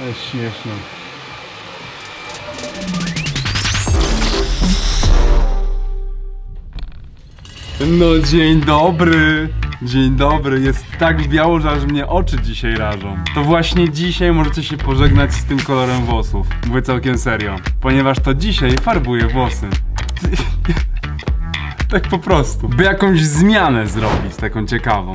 To jest śmieszne. No dzień dobry! Dzień dobry, jest tak biało, że aż mnie oczy dzisiaj rażą. To właśnie dzisiaj możecie się pożegnać z tym kolorem włosów. Mówię całkiem serio. Ponieważ to dzisiaj farbuję włosy. Tak po prostu. By jakąś zmianę zrobić, taką ciekawą.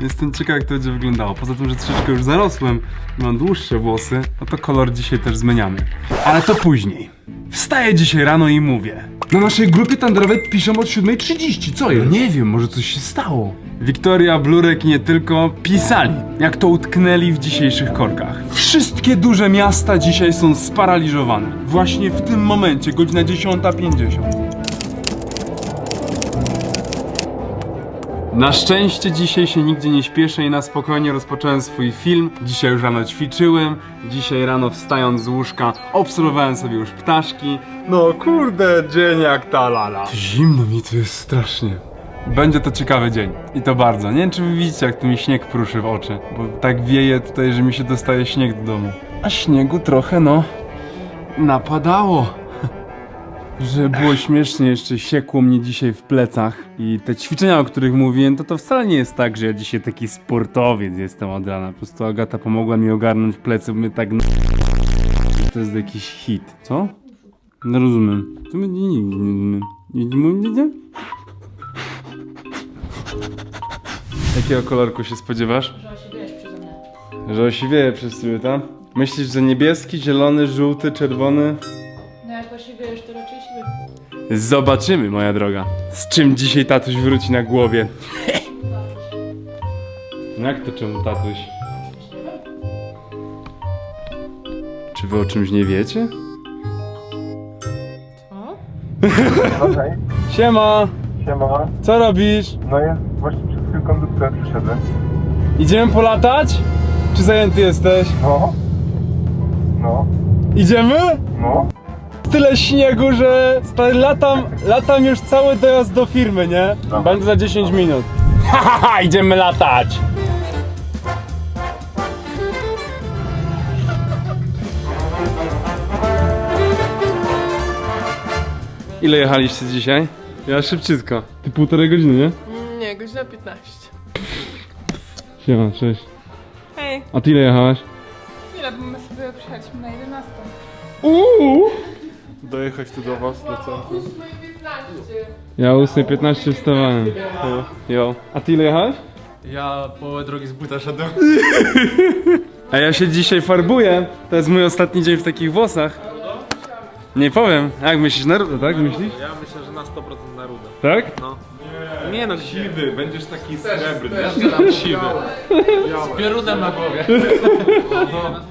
Jestem ciekaw, jak to będzie wyglądało. Poza tym, że troszeczkę już zarosłem, mam dłuższe włosy, no to kolor dzisiaj też zmieniamy. Ale to później. Wstaję dzisiaj rano i mówię. Na naszej grupie tanderowej piszą od 7.30, co jest? nie wiem, może coś się stało. Wiktoria, Blurek i nie tylko pisali, jak to utknęli w dzisiejszych korkach. Wszystkie duże miasta dzisiaj są sparaliżowane. Właśnie w tym momencie, godzina 10.50. Na szczęście dzisiaj się nigdzie nie śpieszę i na spokojnie rozpocząłem swój film. Dzisiaj już rano ćwiczyłem, dzisiaj rano wstając z łóżka obserwowałem sobie już ptaszki. No kurde, dzień jak ta lala. Zimno mi tu jest strasznie. Będzie to ciekawy dzień i to bardzo. Nie wiem czy wy widzicie jak tu mi śnieg pruszy w oczy, bo tak wieje tutaj, że mi się dostaje śnieg do domu. A śniegu trochę no napadało. Że było śmiesznie, jeszcze siekło mnie dzisiaj w plecach i te ćwiczenia, o których mówiłem, to to wcale nie jest tak, że ja dzisiaj taki sportowiec jestem od rana. Po prostu Agata pomogła mi ogarnąć plecy, bo mnie tak n- To jest jakiś hit. Co? No rozumiem. To my nie, nie, nie, nie, nie. Jakiego kolorku się spodziewasz? Że osiwiałeś przeze mnie. Że osiwieje przez ciebie, tak? Myślisz, że niebieski, zielony, żółty, czerwony? No jak osiwiałeś, to raczej siwy. Zobaczymy, moja droga. Z czym dzisiaj tatuś wróci na głowie? Jak to czemu tatuś? Czy wy o czymś nie wiecie? Co? Okej, Siema! siema. Co robisz? No jest właśnie przed chwilką do przyszedłem. Idziemy polatać? Czy zajęty jesteś? No. No. Idziemy? No. Tyle śniegu, że stary, latam, latam już cały dojazd do firmy, nie? Będę za 10 minut. Hahaha, idziemy latać! Ile jechaliście dzisiaj? Ja szybciutko. Ty półtorej godziny, nie? Nie, godzina 15. Siema, cześć. Hej. A ty ile jechałaś? Ile, bo my sobie przyjechaliśmy na 11. Uuu! Dojechać tu do was na centrum. 8.15. Ja o 8.15 wstawałem. Jo. A ty ile jechałeś? Ja połowę drogi z buta szedłem. A ja się dzisiaj farbuję. To jest mój ostatni dzień w takich włosach. Nie powiem. Jak myślisz, Naruto, tak? Myślisz? Ja myślę, że na 100% na rudę. Tak? Nie no, Siwy, będziesz taki srebrny. siwy. Z pierunem na głowie.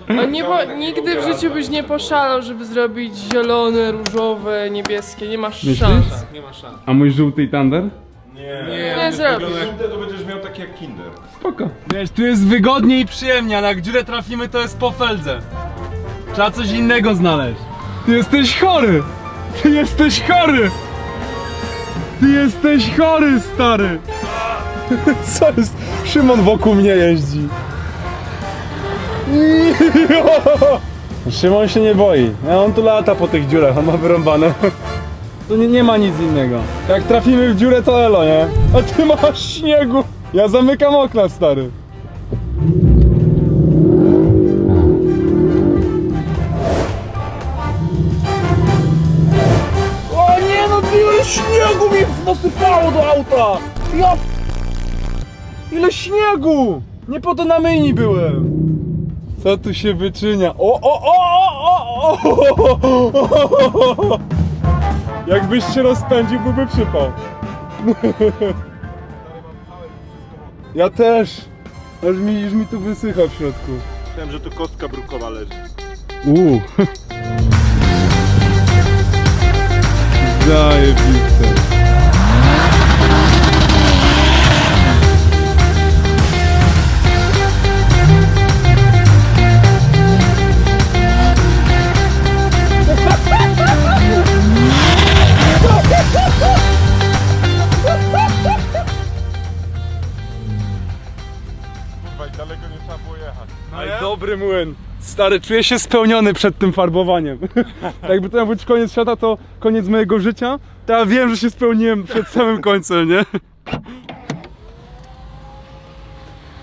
No nie po, nigdy w życiu byś nie poszalał, żeby zrobić zielone, różowe, niebieskie. Nie masz Myślisz? szans. Nie ma szans. A mój żółty Thunder? Nie, Nie zrobisz. to będziesz miał taki jak Kinder. Spoko. Wiesz, tu jest wygodnie i przyjemnie, ale jak dziurę trafimy, to jest po feldze. Trzeba coś innego znaleźć. Ty jesteś chory! Ty jesteś chory! Ty jesteś chory, stary! Co jest? Szymon wokół mnie jeździ. Szymon się nie boi. A on tu lata po tych dziurach, on ma wyrąbane. Tu nie, nie ma nic innego. Jak trafimy w dziurę, to elo, nie? A ty masz śniegu! Ja zamykam okna, stary. Śniegu mi nasypało do auta! Ja... Ile śniegu! Nie po to na myjni byłem. Co tu się wyczynia? O, o, o, o, o, o, o, Jakbyś się rozpędził, byłby przypał. Ja też. Aż mi, już mi tu wysycha w środku. Myślałem, że tu kostka brukowa leży. Uuu. die if you Stary, czuję się spełniony przed tym farbowaniem. Jakby to miał być koniec świata, to koniec mojego życia. To ja wiem, że się spełniłem przed samym końcem, nie?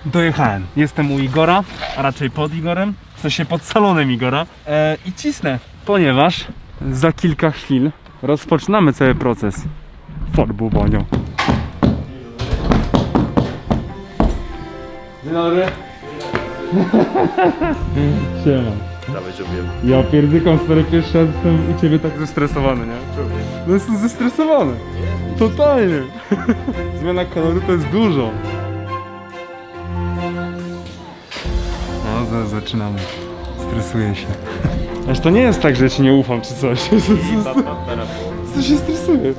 Dojechałem. Jestem u Igora, a raczej pod Igorem. W sensie pod salonem Igora. E, I cisnę, ponieważ za kilka chwil rozpoczynamy cały proces farbowania. Dzień dobry. Siema. Dawaj, zrobiłem. Ja pierdykam stary pierwszy raz jestem u ciebie tak zestresowany, nie? No jestem zestresowany. Totalnie. Zmiana koloru to jest dużo. No, zaraz zaczynamy. Stresuję się. Aż to nie jest tak, że ja ci nie ufam czy coś. Co się stresuje?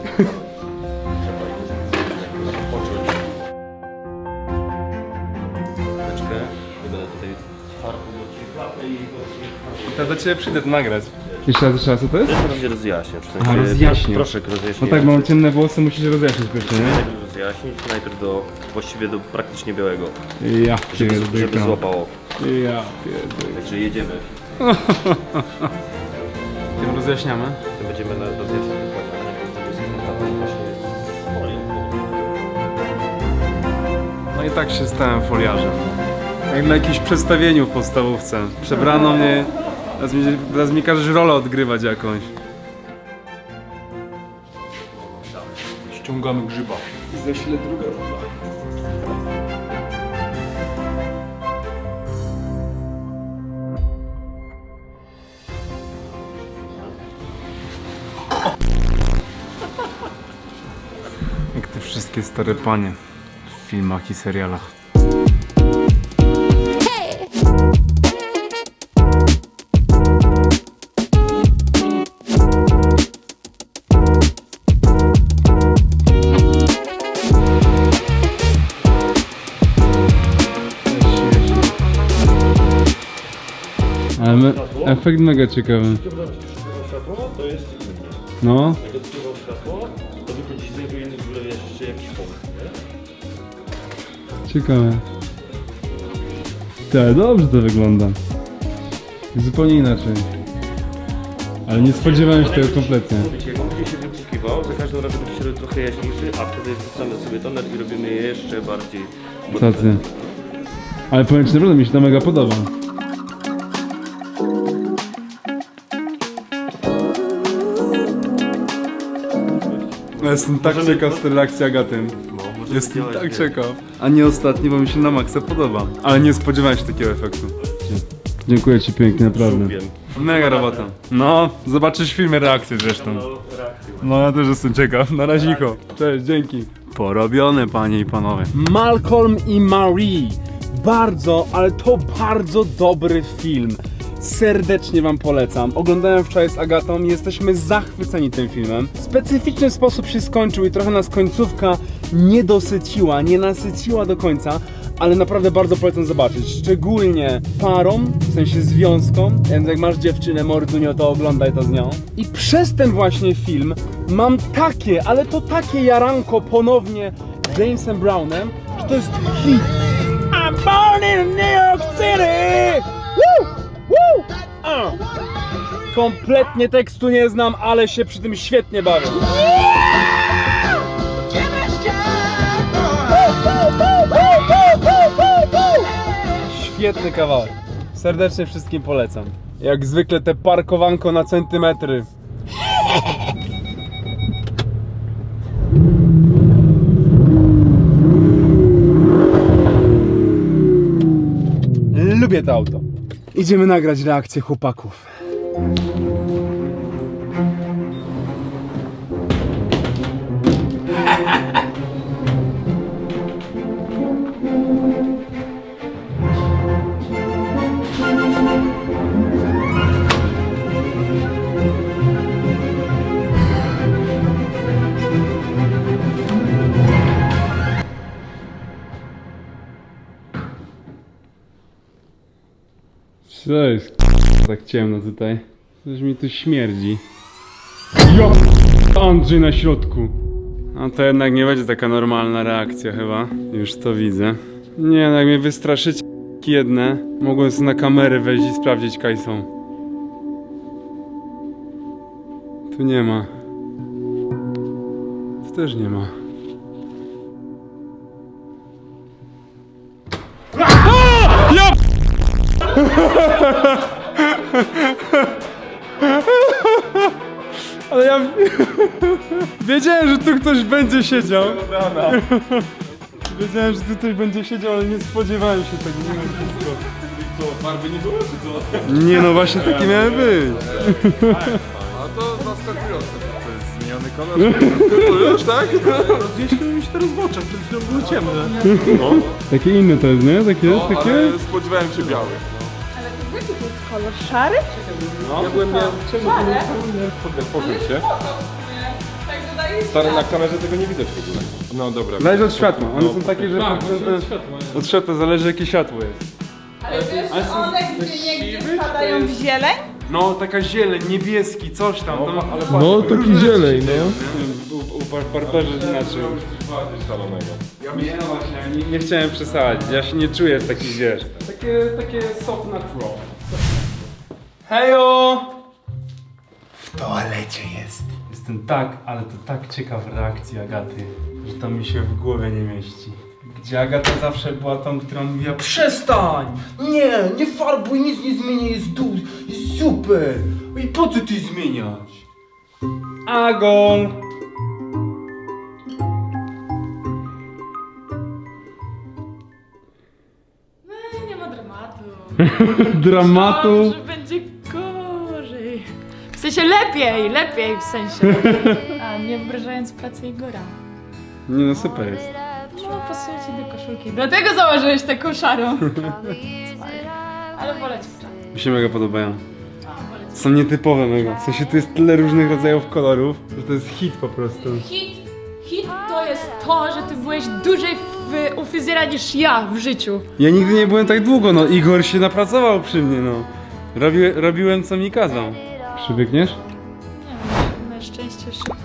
To do ciebie przyjdę to nagrać. Jeszcze raz, jeszcze raz, co to jest? Teraz się rozjaśnię. W sensie A, rozjaśnię. Proszek rozjaśnię. No tak, mam ciemne włosy, musisz rozjaśnić pierwsze, nie? Najpierw rozjaśnić, najpierw do właściwie do praktycznie białego. Ja Żeby, żeby złapało. Ja pierdykam. Także jedziemy. Tym rozjaśniamy. To będziemy na rozjaśniać No i tak się stałem foliarzem. Jak na jakimś przedstawieniu w podstawówce. Przebrano mnie, teraz mi, teraz mi każesz rolę odgrywać jakąś. Ściągamy grzyba. Ześlę druga rola. Jak te wszystkie stare panie w filmach i serialach. Efekt mega ciekawy. To jest No. jak odpływał światło, to wychodzi z niego inny w ogóle jeszcze jakiś pomysł. Ciekawe. Tak, dobrze to wygląda. Zupełnie inaczej. Ale nie spodziewałem się tego kompletnie. Wiecie, jak on będzie się wypłukiwał, za każdym razem będzie się robił trochę jaśniejszy, a wtedy wrzucamy sobie toner i robimy je jeszcze bardziej. Tacy. Ale powiem ci naprawdę mi się to mega podoba. Ja Jestem tak ciekaw z tej reakcji Agaty. No, Jestem działać, tak nie? ciekaw. A nie ostatni, bo mi się na maksa podoba. Ale nie spodziewałem się takiego efektu. Dziękuję ci pięknie, naprawdę. Mega robota. No, zobaczysz w filmie reakcję zresztą. No ja też jestem ciekaw. Na razicho. Cześć, dzięki. Porobione, panie i panowie. Malcolm i Marie. Bardzo, ale to bardzo dobry film. Serdecznie wam polecam. Oglądałem wczoraj z Agatą i jesteśmy zachwyceni tym filmem. W specyficzny sposób się skończył i trochę nas końcówka nie dosyciła, nie nasyciła do końca, ale naprawdę bardzo polecam zobaczyć. Szczególnie parom, w sensie związkom, więc jak masz dziewczynę mordunio, to oglądaj to z nią. I przez ten właśnie film mam takie, ale to takie jaranko ponownie Jamesem Brownem, że to jest hit. Kompletnie tekstu nie znam, ale się przy tym świetnie bawię. Świetny kawałek. Serdecznie wszystkim polecam. Jak zwykle te parkowanko na centymetry. Lubię to auto. Idziemy nagrać reakcję chłopaków. Co tak ciemno tutaj? Coś mi tu śmierdzi. Jo! Andrzej na środku. No to jednak nie będzie taka normalna reakcja chyba. Już to widzę. Nie, no jak mnie wystraszycie, jedne. Mogłem sobie na kamerę wejść i sprawdzić, kaj są. Tu nie ma. Tu też nie ma. wiedziałem, że tu ktoś będzie siedział. Wiedziałem, że tu ktoś będzie siedział, ale nie spodziewałem się tego. Nie, wiem, Co, farby nie było, czy co? nie no, właśnie taki miałem być. A to zaskakujące. To jest zmieniony kolor. To już, tak? Rozjeździły mi się te rozbocze, przed chwilą były ciemne. No, Takie inne to jest, nie? Takie jest, takie? ale spodziewałem się białych. Kolor szary? Ja byłem miałem czemu Pokaż się. Stary, na kamerze tego nie widać w ogóle. No dobra. Zależy od światła. One są takie, że Tak, prostu- jest światło. od światła zależy jakie światło jest. Ale wiesz, że one gdzie niegdzie wpadają w zieleń? No, taka zieleń, niebieski, coś tam. tam No, taki zieleń, no. u, u bar- barberze inaczej. szalonego. Nie, no właśnie, nie, nie chciałem przesadzić. Ja się nie czuję w takich, wiesz. Takie, takie soft natural. Hejo! W toalecie jest. Jestem tak, ale to tak ciekaw reakcji Agaty, że to mi się w głowie nie mieści. Gdzie Agata zawsze była tą, która mówiła Przestań! Nie, nie farbuj, nic nie zmienię, jest dół, jest super! I po co ty zmieniać? Agol! No, nie ma dramatu. Dramatu. Że będzie gorzej. W sensie lepiej, lepiej w sensie. A nie wyobrażając pracy Igora. Nie no, super jest. No, pasuje ci do koszulki. Dlatego założyłeś taką szarą. Ale wolę ci czarny. Mi się mega podobają. Są nietypowe mega. W sensie tu jest tyle różnych rodzajów kolorów, że to jest hit po prostu. Hit, hit to jest to, że ty byłeś dłużej w, u fryzjera niż ja w życiu. Ja nigdy nie byłem tak długo, no Igor się napracował przy mnie, no. Robi, robiłem co mi kazał. Przybiegniesz? Nie, na szczęście szybko,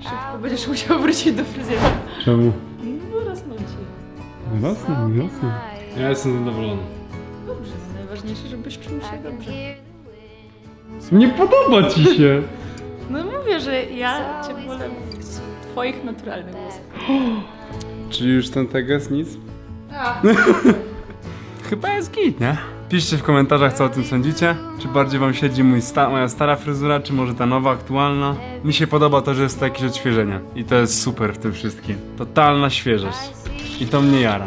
szybko będziesz musiał wrócić do fryzjera. Czemu? No, rosną ci. Jasne, jasne. Ja jestem zadowolony. Dobrze, no najważniejsze, żebyś czuł się dobrze. Nie podoba ci się! No mówię, że ja cię wolę w twoich naturalnych włosach. Czy już ten teges nic? Chyba jest git, nie? Piszcie w komentarzach, co o tym sądzicie. Czy bardziej wam siedzi mój sta moja stara fryzura, czy może ta nowa, aktualna? Mi się podoba to, że jest to jakieś odświeżenie. I to jest super w tym wszystkim. Totalna świeżość. I to mnie jara.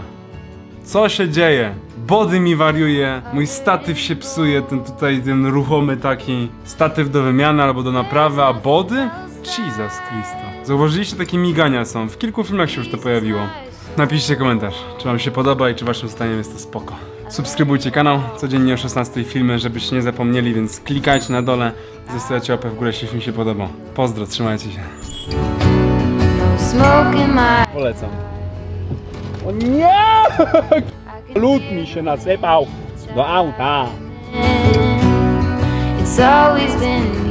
Co się dzieje? Body mi wariuje, mój statyw się psuje, ten tutaj, ten ruchomy taki statyw do wymiany albo do naprawy, a body? Jesus Christo. Zauważyliście, takie migania są, w kilku filmach się już to pojawiło. Napiszcie komentarz, czy wam się podoba i czy waszym zdaniem jest to spoko. Subskrybujcie kanał, codziennie o 16 filmy, żebyście nie zapomnieli, więc klikajcie na dole, zostawiacie łapę w górę, jeśli film się podobał. Pozdro, trzymajcie się. Smoke in my Polecam. Lód mi się nasypał do auta. It's always been